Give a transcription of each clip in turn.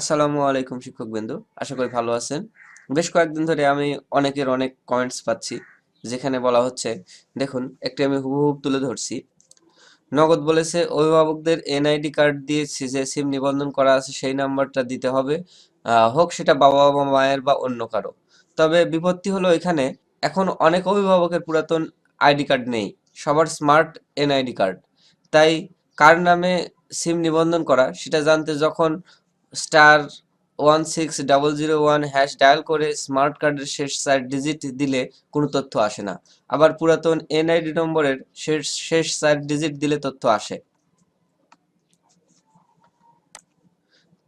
আসসালামু আলাইকুম শিক্ষক বিন্দু আশা করি ভালো আছেন। বেশ কয়েকদিন ধরে আমি অনেকের অনেক কমেন্টস পাচ্ছি, যেখানে বলা হচ্ছে, দেখুন, একটি আমি হুবহুব তুলে ধরছি। নগদ বলেছে, অভিভাবকদের এনআইডি কার্ড দিয়ে যে সিম নিবন্ধন করা আছে, সেই নাম্বারটা দিতে হবে। হোক, সেটা বাবা বা মায়ের বা অন্য কারও। তবে বিপত্তি হলো এখানে, এখন অনেক অভিভাবকের পুরাতন আইডি কার্ড নেই। সবার স্মার্ট এনআইডি কার্ড। তাই কার নামে সিম নিবন্ধন করা, সেটা জানতে যখন star one six double zero one hash dial করে স্মার্ট কার্ডের শেষ চার ডিজিট দিলে কোনো তথ্য আসে না। আবার পুরাতন এনআইডি নম্বরের শেষ শেষ চার ডিজিট দিলে তথ্য আসে।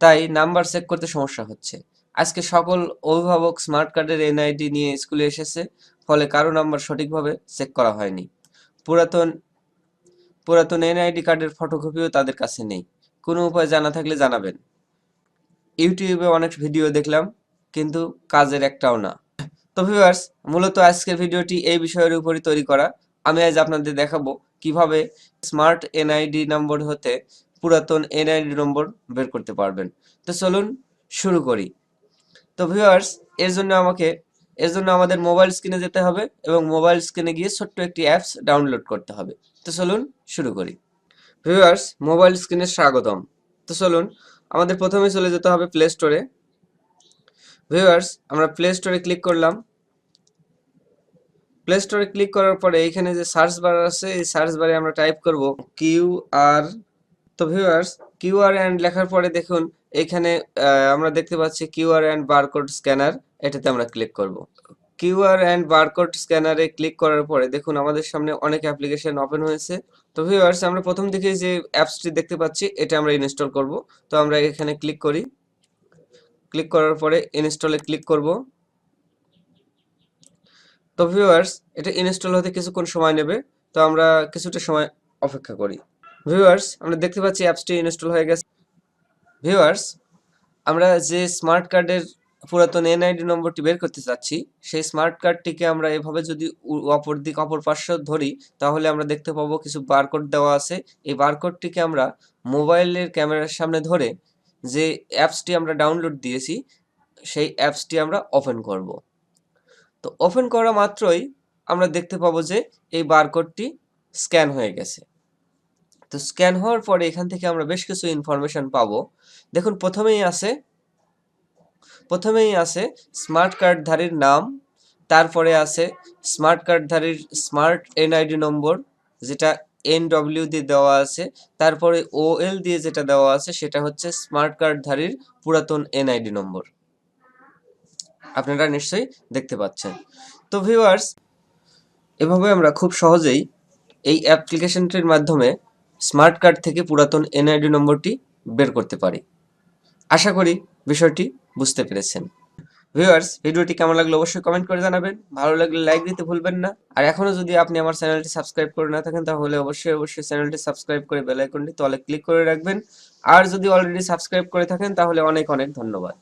তাই নাম্বার চেক করতে সমস্যা হচ্ছে। আজকে সকল অভিভাবক স্মার্ট কার্ডের এনআইডি নিয়ে স্কুলে এসেছে, ফলে কারও নাম্বার সঠিকভাবে চেক করা হয়নি। পুরাতন পুরাতন এনআইডি কার্ডের ফটোকপিও তাদের কাছে নেই। কোনো উপায় জানা থাকলে জানাবেন। ইউটিউবে অনেক ভিডিও দেখলাম, কিন্তু কাজের একটাও না। তো ভিউয়ার্স মূলত আজকের ভিডিওটি এই বিষয়ের উপরই তৈরি করা। আমি আজ আপনাদের দেখাবো কীভাবে স্মার্ট এনআইডি নম্বর হতে পুরাতন এনআইডি নম্বর বের করতে পারবেন। তো চলুন শুরু করি। তো ভিউয়ার্স এর জন্য আমাকে, এর জন্য আমাদের মোবাইল স্ক্রিনে যেতে হবে এবং মোবাইল স্ক্রিনে গিয়ে ছোট্ট একটি অ্যাপস ডাউনলোড করতে হবে। তো চলুন শুরু করি। ভিউয়ার্স মোবাইল স্ক্রিনে স্বাগতম। তো চলুন আমাদের প্রথমে চলে যেতে হবে প্লে স্টোরে ভিউয়ার্স আমরা প্লে স্টোরে ক্লিক করলাম। প্লে স্টোরে ক্লিক করার পরে এইখানে যে সার্চ বার আছে, এই সার্চ বারে আমরা টাইপ করব কিউ আর তো ভিউয়ার্স কিউ আর অ্যান্ড লেখার পরে দেখুন, এখানে আমরা দেখতে পাচ্ছি Q R and barcode scanner এটাতে আমরা ক্লিক করব। কিউআর অ্যান্ড বারকোড স্ক্যানারে ক্লিক করার পরে দেখুন আমাদের সামনে অনেক অ্যাপ্লিকেশন ওপেন হয়েছে। তো ভিউয়ার্স আমরা প্রথম থেকে যে অ্যাপসটি দেখতে পাচ্ছি, এটা আমরা ইনস্টল করব। তো আমরা এখানে ক্লিক করি। ক্লিক করার পরে ইনস্টলে ক্লিক করব। তো ভিউয়ার্স এটা ইনস্টল হতে কিছুক্ষণ সময় নেবে। তো আমরা কিছুটা সময় অপেক্ষা করি। ভিউয়ার্স আমরা দেখতে পাচ্ছি অ্যাপসটি ইনস্টল হয়ে গেছে। ভিউয়ার্স আমরা যে স্মার্ট কার্ডের পুরাতন এনআইডি নম্বরটি বের করতে চাচ্ছি। সেই স্মার্ট কার্ডটিকে আমরা এভাবে যদি অপর দিক, অপর পার্শ্ব ধরি, তাহলে আমরা দেখতে পাবো কিছু বারকোড দেওয়া আছে। এই বারকোডটিকে আমরা মোবাইলের ক্যামেরার সামনে ধরে যে অ্যাপসটি আমরা ডাউনলোড দিয়েছি, সেই অ্যাপসটি আমরা ওপেন করব। তো ওপেন করা মাত্রই আমরা দেখতে পাবো যে এই বারকোডটি স্ক্যান হয়ে গেছে। তো স্ক্যান হওয়ার পরে এখান থেকে আমরা বেশ কিছু ইনফরমেশন পাবো। দেখুন, প্রথমেই আছে প্রথমেই আছে স্মার্ট কার্ডধারীর নাম, তারপরে আছে স্মার্ট কার্ডধারীর স্মার্ট এনআইডি নম্বর, যেটা এনডব্লিউ দিয়ে দেওয়া আছে, তারপরে ওএল দিয়ে যেটা দেওয়া আছে, সেটা হচ্ছে স্মার্ট কার্ডধারীর পুরাতন এনআইডি নম্বর। আপনারা নিশ্চয়ই দেখতে পাচ্ছেন। তো ভিউয়ার্স এভাবে আমরা খুব সহজেই এই অ্যাপ্লিকেশনটির মাধ্যমে স্মার্ট কার্ড থেকে পুরাতন এনআইডি নম্বরটি বের করতে পারি। আশা করি বিষয়টি বুঝতে পেরেছেন। ভিউয়ার্স, ভিডিওটি কেমন লাগল অবশ্যই কমেন্ট করে জানাবেন। ভালো লাগলে লাইক দিতে ভুলবেন না। আর এখনও যদি আপনি আমার চ্যানেলটি সাবস্ক্রাইব করে না থাকেন, তাহলে অবশ্যই অবশ্যই চ্যানেলটি সাবস্ক্রাইব করে বেল আইকনটি তলে ক্লিক করে রাখবেন। আর যদি অলরেডি সাবস্ক্রাইব করে থাকেন, তাহলে অনেক অনেক ধন্যবাদ।